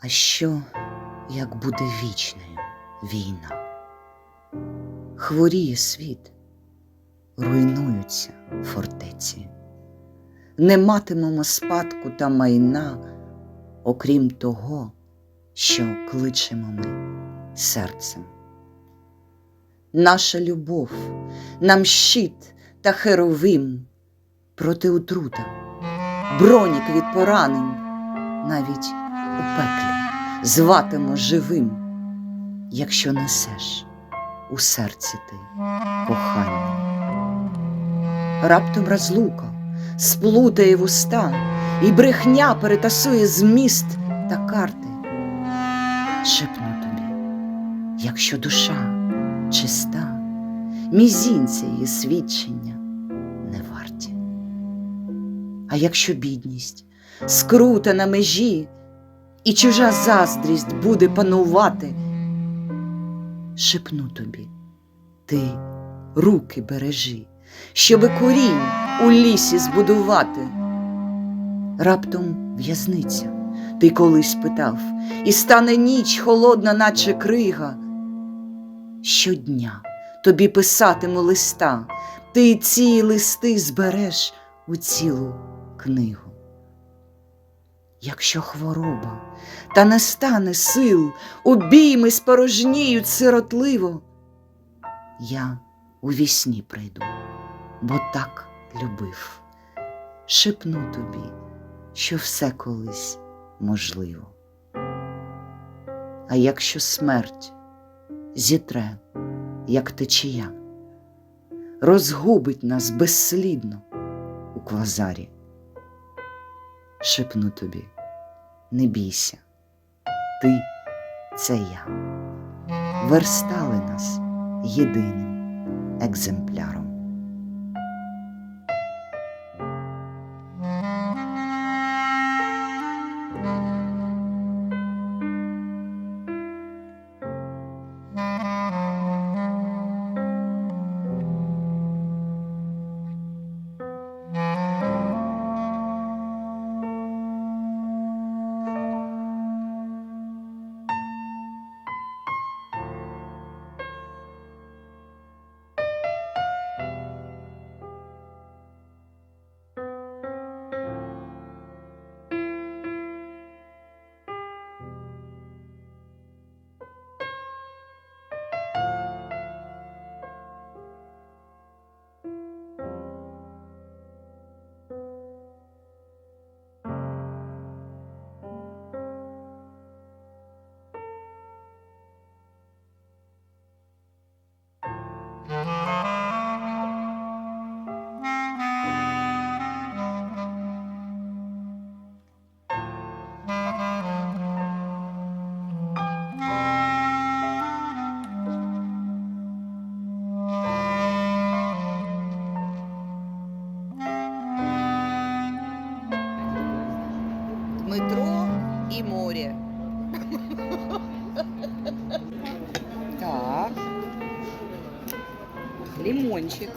А що, як буде вічною війна? Хворіє світ, руйнуються фортеці, не матимемо спадку та майна, окрім того, що кличемо ми серцем. Наша любов, нам щит та херовим проти отрута, бронік від поранень, навіть у пеклі зватимо живим, якщо несеш у серці ти кохання. Раптом розлука сплутає вуста, і брехня перетасує зміст та карти. Шепну тобі, якщо душа чиста, мізінця її свідчення не варті. А якщо бідність, скрута на межі, і чужа заздрість буде панувати, шепну тобі, ти руки бережи, щоби корінь у лісі збудувати. Раптом в'язниця, ти колись питав, і стане ніч холодна, наче крига. Щодня тобі писатиму листа, ти ці листи збереш у цілу книгу. Якщо хвороба та не стане сил, обійми спорожніють сиротливо, я у вісні прийду, бо так любив, шепну тобі, що все колись можливо. А якщо смерть зітре, як течія, розгубить нас безслідно у квазарі, шепну тобі, не бійся, ти це я. Верстали нас єдиним екземпляром. Дмитро і море. Так. Лимончик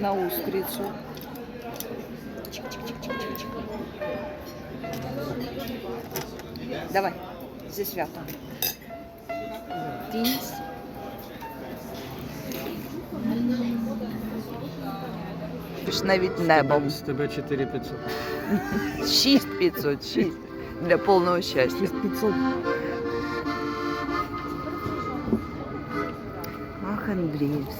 на устрицу. Чик-чик-чик-чик-чик. Давай, зі святом. Тінь. Ж навіть небом. З тебе 4500. 6500, 6 для повного щастя. 6500. Ах, Андріївський.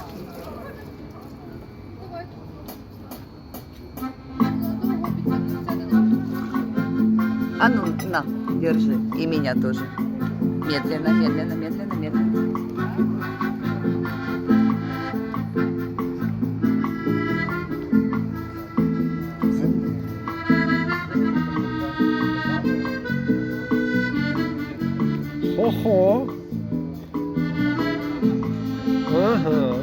А ну, на, держи. И меня тоже. Медленно, медленно, медленно, медленно. 好嗯哼。